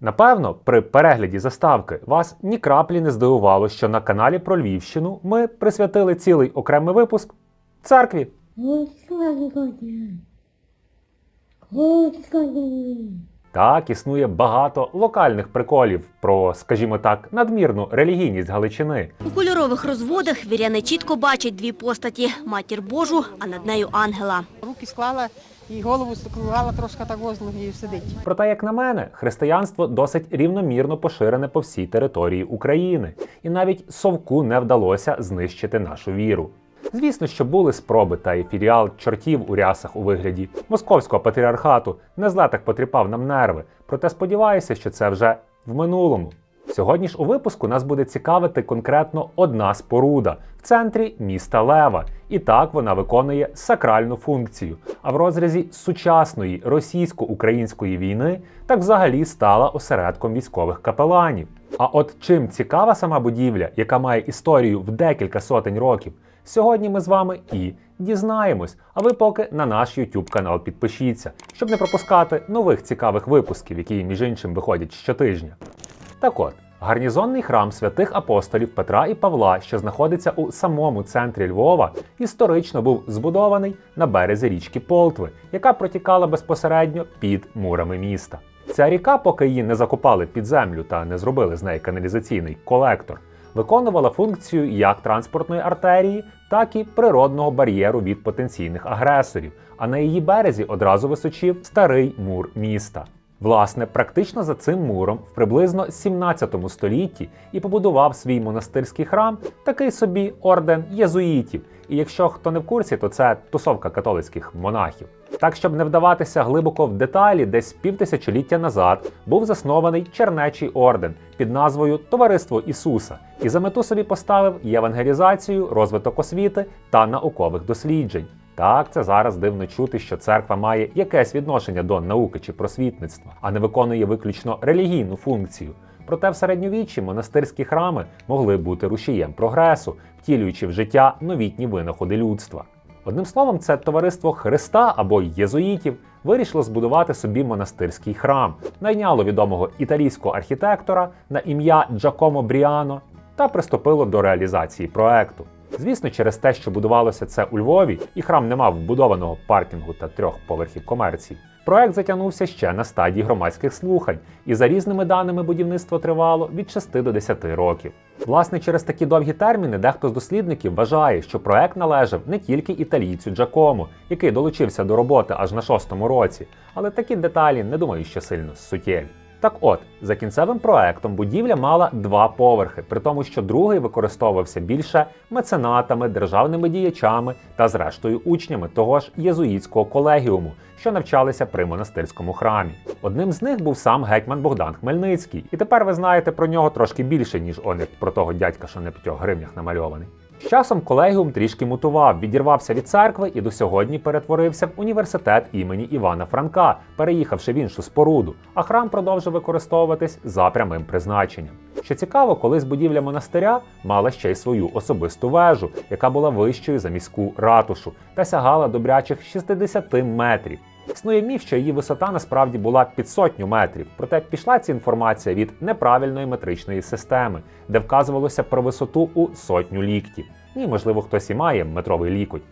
Напевно, при перегляді заставки вас ні краплі не здивувало, що на каналі про Львівщину ми присвятили цілий окремий випуск церкві. Так, існує багато локальних приколів про, скажімо так, надмірну релігійність Галичини. У кольорових розводах віряни чітко бачать дві постаті – матір Божу, а над нею ангела. Руки склала і голову стукувала трошки так возлу і сидить. Проте, як на мене, християнство досить рівномірно поширене по всій території України, і навіть совку не вдалося знищити нашу віру. Звісно, що були спроби та і філіал чортів у рясах у вигляді московського патріархату не зле так потріпав нам нерви. Проте сподіваюся, що це вже в минулому. Сьогодні ж у випуску нас буде цікавити конкретно одна споруда в центрі міста Лева. І так вона виконує сакральну функцію. А в розрізі сучасної російсько-української війни так взагалі стала осередком військових капеланів. А от чим цікава сама будівля, яка має історію в декілька сотень років, сьогодні ми з вами і дізнаємось. А ви поки на наш YouTube канал підпишіться, щоб не пропускати нових цікавих випусків, які між іншим виходять щотижня. Так от, гарнізонний храм святих апостолів Петра і Павла, що знаходиться у самому центрі Львова, історично був збудований на березі річки Полтви, яка протікала безпосередньо під мурами міста. Ця ріка, поки її не закопали під землю та не зробили з неї каналізаційний колектор, виконувала функцію як транспортної артерії, так і природного бар'єру від потенційних агресорів. А на її березі одразу височив старий мур міста. Власне, практично за цим муром в приблизно 17 столітті і побудував свій монастирський храм такий собі орден єзуїтів. І якщо хто не в курсі, то це тусовка католицьких монахів. Так, щоб не вдаватися глибоко в деталі, десь півтисячоліття назад був заснований Чернечий орден під назвою Товариство Ісуса і за мету собі поставив євангелізацію, розвиток освіти та наукових досліджень. Так, це зараз дивно чути, що церква має якесь відношення до науки чи просвітництва, а не виконує виключно релігійну функцію. Проте в середньовіччі монастирські храми могли бути рушієм прогресу, втілюючи в життя новітні винаходи людства. Одним словом, це товариство Христа або єзуїтів вирішило збудувати собі монастирський храм, найняло відомого італійського архітектора на ім'я Джакомо Бріано та приступило до реалізації проекту. Звісно, через те, що будувалося це у Львові, і храм не мав вбудованого паркінгу та трьох поверхів комерції. Проект затягнувся ще на стадії громадських слухань, і за різними даними будівництво тривало від 6 до 10 років. Власне, через такі довгі терміни дехто з дослідників вважає, що проект належав не тільки італійцю Джакому, який долучився до роботи аж на шостому році, але такі деталі не думаю, що сильно суттєві. Так от, за кінцевим проектом будівля мала два поверхи, при тому, що другий використовувався більше меценатами, державними діячами та, зрештою, учнями того ж єзуїтського колегіуму, що навчалися при монастирському храмі. Одним з них був сам гетьман Богдан Хмельницький, і тепер ви знаєте про нього трошки більше, ніж он про того дядька, що на п'ятьох гривнях намальований. З часом колегіум трішки мутував, відірвався від церкви і до сьогодні перетворився в університет імені Івана Франка, переїхавши в іншу споруду, а храм продовжив використовуватись за прямим призначенням. Що цікаво, колись будівля монастиря мала ще й свою особисту вежу, яка була вищою за міську ратушу та сягала добрячих 60 метрів. Існує міф, що її висота насправді була під сотню метрів, проте пішла ця інформація від неправильної метричної системи, де вказувалося про висоту у сотню ліктів. Ні, можливо, хтось і має метровий лікоть.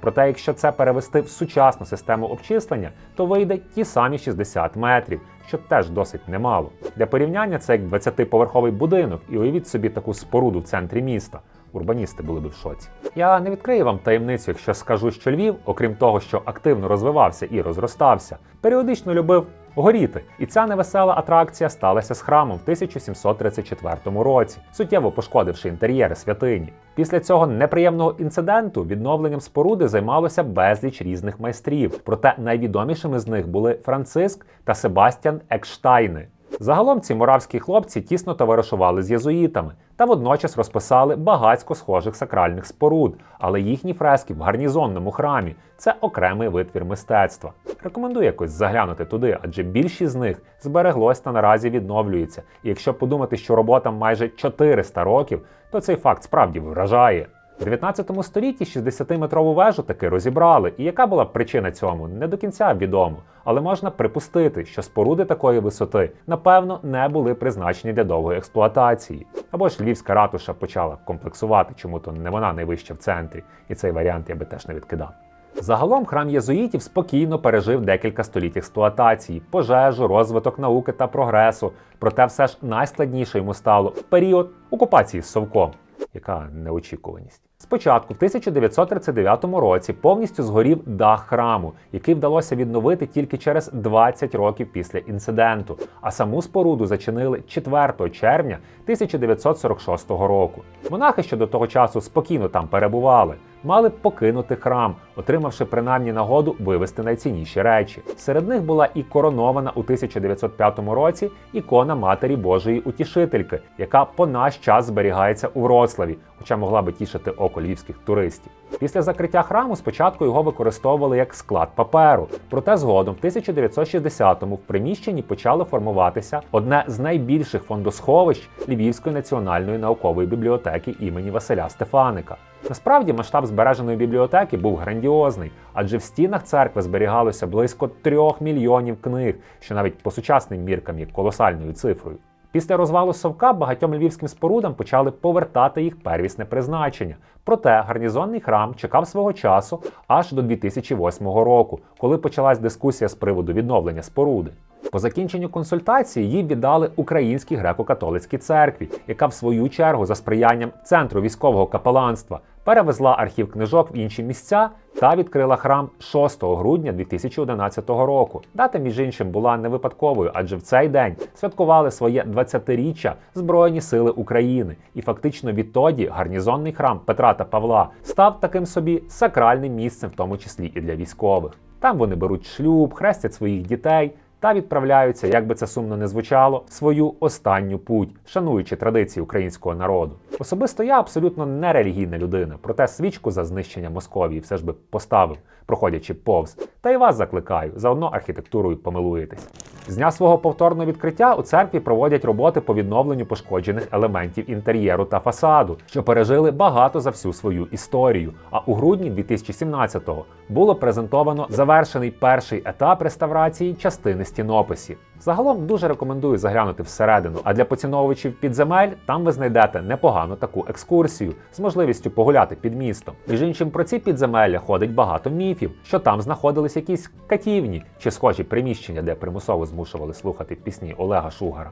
Проте, якщо це перевести в сучасну систему обчислення, то вийде ті самі 60 метрів, що теж досить немало. Для порівняння це як 20-поверховий будинок, і уявіть собі таку споруду в центрі міста. Урбаністи були би в шоці. Я не відкрию вам таємницю, якщо скажу, що Львів, окрім того, що активно розвивався і розростався, періодично любив горіти. І ця невесела атракція сталася з храмом в 1734 році, суттєво пошкодивши інтер'єри святині. Після цього неприємного інциденту відновленням споруди займалося безліч різних майстрів. Проте найвідомішими з них були Франциск та Себастьян Екштайни. Загалом ці моравські хлопці тісно товаришували з єзуїтами та водночас розписали багатько схожих сакральних споруд, але їхні фрески в гарнізонному храмі це окремий витвір мистецтва. Рекомендую якось заглянути туди, адже більшість з них збереглось та наразі відновлюється. І якщо подумати, що роботам майже 400 років, то цей факт справді вражає. В 19 столітті 60-метрову вежу таки розібрали, і яка була причина цьому, не до кінця відомо. Але можна припустити, що споруди такої висоти, напевно, не були призначені для довгої експлуатації. Або ж львівська ратуша почала комплексувати, чому то не вона найвища в центрі, і цей варіант я би теж не відкидав. Загалом храм єзуїтів спокійно пережив декілька століть експлуатації, пожежу, розвиток науки та прогресу. Проте все ж найскладніше йому стало в період окупації з Совком. Яка неочікуваність. Спочатку, в 1939 році, повністю згорів дах храму, який вдалося відновити тільки через 20 років після інциденту, а саму споруду зачинили 4 червня 1946 року. Монахи, що до того часу спокійно там перебували, мали покинути храм, отримавши принаймні нагоду вивести найцінніші речі. Серед них була і коронована у 1905 році ікона Матері Божої Утішительки, яка по наш час зберігається у Вроцлаві, хоча могла би тішити око львівських туристів. Після закриття храму спочатку його використовували як склад паперу. Проте згодом, в 1960-му, в приміщенні почало формуватися одне з найбільших фондосховищ Львівської національної наукової бібліотеки імені Василя Стефаника. Насправді масштаб збереженої бібліотеки був грандіозний, адже в стінах церкви зберігалося близько трьох мільйонів книг, що навіть по сучасним міркам є колосальною цифрою. Після розвалу Совка багатьом львівським спорудам почали повертати їх первісне призначення. Проте гарнізонний храм чекав свого часу аж до 2008 року, коли почалась дискусія з приводу відновлення споруди. По закінченню консультації її віддали Українській греко-католицькій церкві, яка в свою чергу за сприянням центру військового капеланства перевезла архів книжок в інші місця та відкрила храм 6 грудня 2011 року. Дата, між іншим, була не випадковою, адже в цей день святкували своє 20-річчя Збройні Сили України, і фактично відтоді гарнізонний храм Петра та Павла став таким собі сакральним місцем, в тому числі і для військових. Там вони беруть шлюб, хрестять своїх дітей. Та відправляються, як би це сумно не звучало, в свою останню путь, шануючи традиції українського народу. Особисто я абсолютно не релігійна людина, проте свічку за знищення Московії все ж би поставив, проходячи повз. Та й вас закликаю, заодно архітектурою помилуєтесь. З дня свого повторного відкриття у церкві проводять роботи по відновленню пошкоджених елементів інтер'єру та фасаду, що пережили багато за всю свою історію. А у грудні 2017-го було презентовано завершений перший етап реставрації частини стінописів. Загалом дуже рекомендую заглянути всередину. А для поціновувачів підземель там ви знайдете непогану таку екскурсію з можливістю погуляти під містом. Між іншим, про ці підземелля ходить багато міфів, що там знаходились якісь катівні чи схожі приміщення, де примусово змушували слухати пісні Олега Шугара.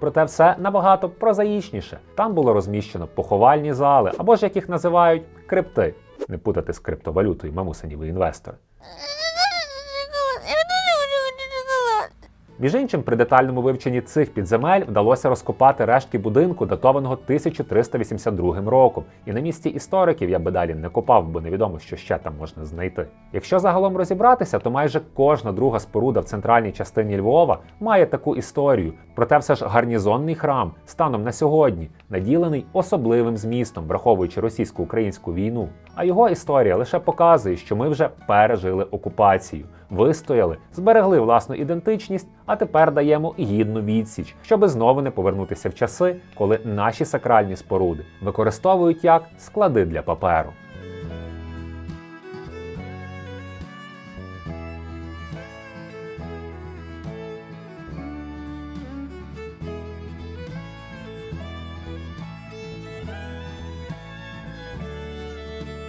Проте все набагато прозаїчніше. Там було розміщено поховальні зали, або ж як їх називають крипти. Не путати з криптовалютою, мамусинів інвестори. Між іншим, при детальному вивченні цих підземель вдалося розкопати рештки будинку, датованого 1382 роком. І на місці істориків я би далі не копав, бо невідомо, що ще там можна знайти. Якщо загалом розібратися, то майже кожна друга споруда в центральній частині Львова має таку історію. Проте все ж гарнізонний храм станом на сьогодні наділений особливим змістом, враховуючи російсько-українську війну. А його історія лише показує, що ми вже пережили окупацію, вистояли, зберегли власну ідентичність, а тепер даємо гідну відсіч, щоби знову не повернутися в часи, коли наші сакральні споруди використовують як склади для паперу.